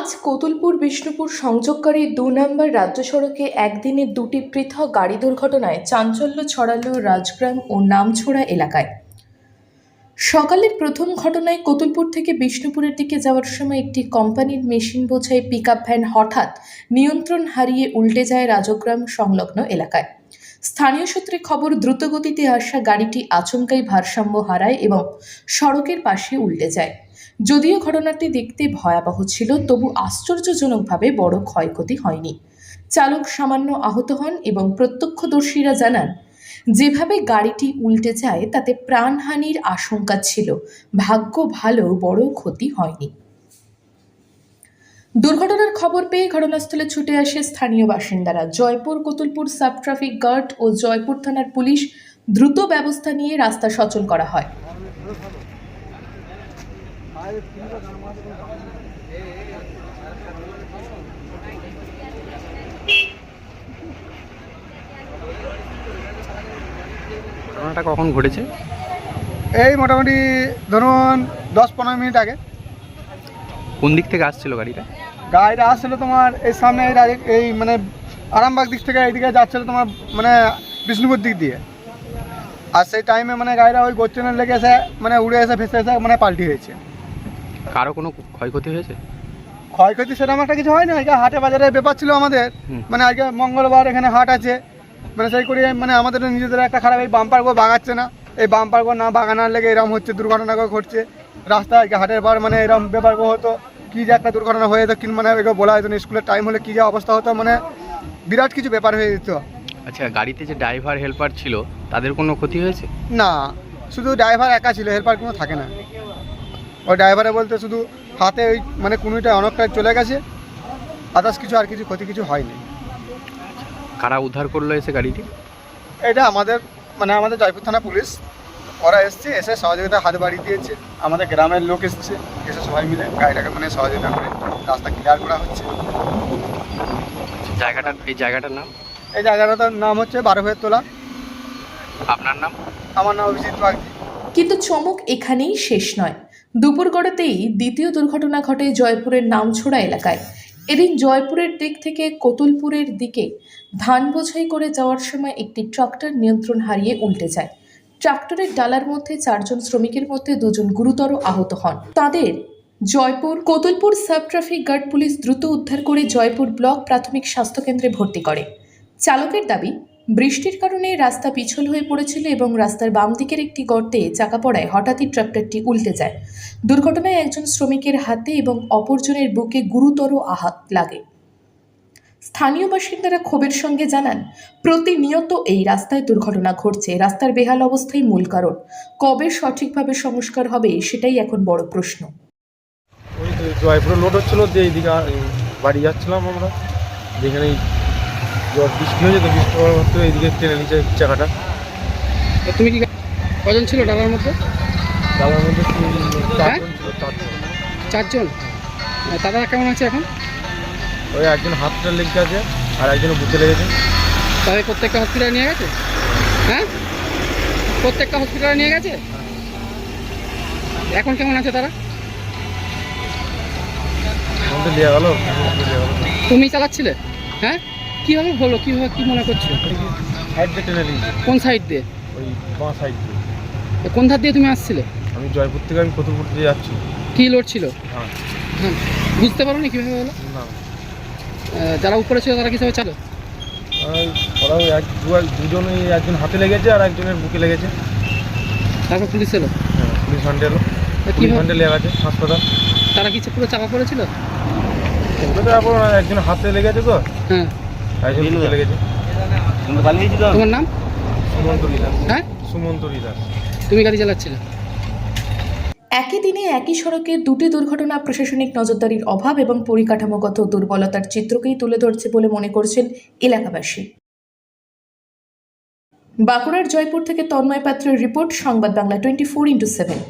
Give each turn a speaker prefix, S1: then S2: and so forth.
S1: কোতুলপুর বিষ্ণুপুর সংযোগকারী দু নম্বর রাজ্য সড়কে একদিনে দুটি পৃথক গাড়ি দুর্ঘটনায় চাঞ্চল্য ছড়ালো রাজগ্রাম ও নামছোড়া এলাকায়। সকালের প্রথম ঘটনায় কোতুলপুর থেকে বিষ্ণুপুরের দিকে যাওয়ার সময় একটি কোম্পানির মেশিন বোঝাই পিক ভ্যান হঠাৎ নিয়ন্ত্রণ হারিয়ে উল্টে যায় রাজগ্রাম সংলগ্ন এলাকায়। স্থানীয় সূত্রে খবর, দ্রুতগতিতে আসা গাড়িটি আচমকাই ভারসাম্য হারায় এবং সড়কের পাশে উল্টে যায়। যদিও ঘটনাটি দেখতে ভয়াবহ ছিল, তবু আশ্চর্যজনকভাবে বড় ক্ষয়ক্ষতি হয়নি। চালক সামান্য আহত হন এবং প্রত্যক্ষদর্শীরা জানান, যেভাবে গাড়িটি উল্টে যায়, তাতে প্রাণহানির আশঙ্কা ছিল। ভাগ্য ভালো, বড় ক্ষতি হয়নি। দুর্ঘটনার খবর পেয়ে ঘটনাস্থলে ছুটে আসে স্থানীয় বাসিন্দারা। Jaypur, Kotulpur sub traffic guard ও জয়পুর থানার পুলিশ দ্রুত ব্যবস্থা নিয়ে রাস্তা সচল করা হয়।
S2: ঘটনাটা কখন ঘটেছে?
S3: এই মোটামুটি ধরুন দশ পনেরো মিনিট আগে।
S2: কোন দিক থেকে আসছিল গাড়িটা?
S3: গাড়িটা আসছিল তোমার এই সামনে এই এই মানে আরামবাগ দিক থেকে এইদিকে যাচ্ছিল তোমার মানে বিষ্ণুপুর দিক দিয়ে। আর সেই টাইমে মানে গাড়িটা ওই গোচ্চনের লেগে এসে মানে উড়ে এসে ভেসে এসে মানে পাল্টি হয়েছে।
S2: কারও কোনো ক্ষয়ক্ষতি হয়েছে?
S3: ক্ষয়ক্ষতি সেরকম একটা কিছু হয়নি। আজকে হাটে বাজারে ব্যাপার ছিল আমাদের। মানে আজকে মঙ্গলবার এখানে হাট আছে। মানে সেই করে মানে আমাদের নিজেদের একটা খারাপ এই বাম্পার গো বাগাচ্ছে না। এই বাম্পার গো না বাগানোর লেগে এরকম হচ্ছে দুর্ঘটনা গো ঘটছে। রাস্তায় আজকে হাটের বার মানে এরকম ব্যাপার গো হতো। কী যে একটা দুর্ঘটনা হয়ে যেত কিন্তু মানে এগুলো বলা হতো না স্কুলের টাইম হলে কী যে অবস্থা হতো মানে বিরাট কিছু ব্যাপার হয়ে যেত।
S2: আচ্ছা গাড়িতে যে ড্রাইভার হেল্পার ছিল তাদের কোনো ক্ষতি হয়েছে?
S3: না শুধু ড্রাইভার একা ছিল হেল্পার কোনো থাকে না। ওই ড্রাইভারে বলতে শুধু হাতে ওই মানে কুনুইটা অনেকটা চলে গেছে আদার্স কিছু আর কিছু ক্ষতি কিছু হয়নি।
S2: কারা উদ্ধার করল এসে গাড়িটি?
S3: এটা আমাদের মানে আমাদের জয়পুর থানা পুলিশ ওরা এসছে এসে সহযোগিতা হাত বাড়িয়ে দিয়েছে আমাদের গ্রামের লোক এসছে এসে সবাই মিলে গাড়িটাকে মানে সহযোগিতা করে রাস্তা ক্লিয়ার করা হচ্ছে।
S2: জায়গাটার এই জায়গাটার নাম?
S3: এই জায়গাটার নাম হচ্ছে বারো ভের তোলা
S2: আপনার নাম?
S3: আমার নাম অভিজিৎ বাগদি
S1: কিন্তু চমক এখানেই শেষ নয়। দুপুর গড়াতেই দ্বিতীয় দুর্ঘটনা ঘটে জয়পুরের নামছোড়া এলাকায়। এদিন জয়পুরের দিক থেকে কতুলপুরের দিকে ধান বোঝাই করে যাওয়ার সময় একটি ট্রাক্টর নিয়ন্ত্রণ হারিয়ে উল্টে যায়। ট্রাক্টরের ডালার মধ্যে চারজন শ্রমিকের মধ্যে দুজন গুরুতর আহত হন। তাদের Jaypur Kotulpur sub traffic guard police দ্রুত উদ্ধার করে জয়পুর ব্লক প্রাথমিক স্বাস্থ্যকেন্দ্রে ভর্তি করে। চালকের দাবি বৃষ্টির কারণে রাস্তা পিছল হয়ে পড়েছিল এবং রাস্তার বাম দিকের একটি গর্তে চাকা পড়ায় হঠাৎই ট্রাক্টরটি উল্টে যায়। দুর্ঘটনায় একজন শ্রমিকের হাতে এবং অপরজনের বুকে গুরুতর আঘাত লাগে। স্থানীয় বাসিন্দারা ক্ষোভের সঙ্গে জানান, প্রতিনিয়ত এই রাস্তায় দুর্ঘটনা ঘটছে। রাস্তার বেহাল অবস্থাই মূল কারণ। কবে সঠিকভাবে সংস্কার হবে সেটাই এখন বড় প্রশ্ন।
S4: লোড হচ্ছিল যে এইদিকে বাড়ি যাচ্ছিলাম আমরা। যেখানে জল বৃষ্টি হয়েছে তো বৃষ্টি হওয়ার মধ্যে এইদিকে টেনে নিচে চাকাটা।
S5: তুমি কি কজন ছিল ডালার মধ্যে?
S4: ডালার মধ্যে
S5: হ্যাঁ?
S4: চারজন ছিল চারজন।
S5: চারজন? আর কেমন আছে এখন?
S4: ওই একজন হাতটা লেগে আছে আর একজন বুকে লেগেছে
S5: তাদের প্রত্যেকটা হসপিটালে নিয়ে গেছে? হ্যাঁ? প্রত্যেকটা হসপিটালে নিয়ে গেছে? এখন কেমন আছে তারা? তুমি চালাচ্ছিলে? হ্যাঁ? কীভাবে হলো? কীভাবে কী মনে করছ? কোন সাইড দিয়ে?
S4: ওই বাঁ সাইড দিয়ে।
S5: কোন ধার দিয়ে তুমি আসছিলে?
S4: আমি জয়পুর থেকে আমি কতুলপুর দিয়ে যাচ্ছি।
S5: কী লোড ছিল?
S4: হ্যাঁ।
S5: হ্যাঁ বুঝতে পারো নি কীভাবে হলো?
S4: না।
S5: যারা উপরে ছিল তারা কীভাবে চালো?
S4: ওই ওরা এক দু- দুজন ওই একজন হাতে লেগেছে আর একজনের বুকে লেগেছে।
S5: তারপর পুলিশ এলো?
S4: হ্যাঁ পুলিশ হান্ডে এলো। পুলিশ হান্ডে লেগে আছে হাসপাতাল।
S5: তারা কি পুরো চাপা পড়েছিল?
S4: ওটা তো তারপর একজন হাতে লেগেছে তো।
S5: হ্যাঁ। তোমার নাম? হ্যাঁ? তুমি গাড়ি চালাচ্ছিলে?
S1: একই দিনে একই সড়কে দুটি দুর্ঘটনা প্রশাসনিক নজরদারির অভাব এবং পরিকাঠামোগত দুর্বলতার চিত্রকেই তুলে ধরছে বলে মনে করছেন এলাকাবাসী। বাঁকুড়ার জয়পুর থেকে তন্ময় পাত্রের report Sangbad Bangla twenty four into seven.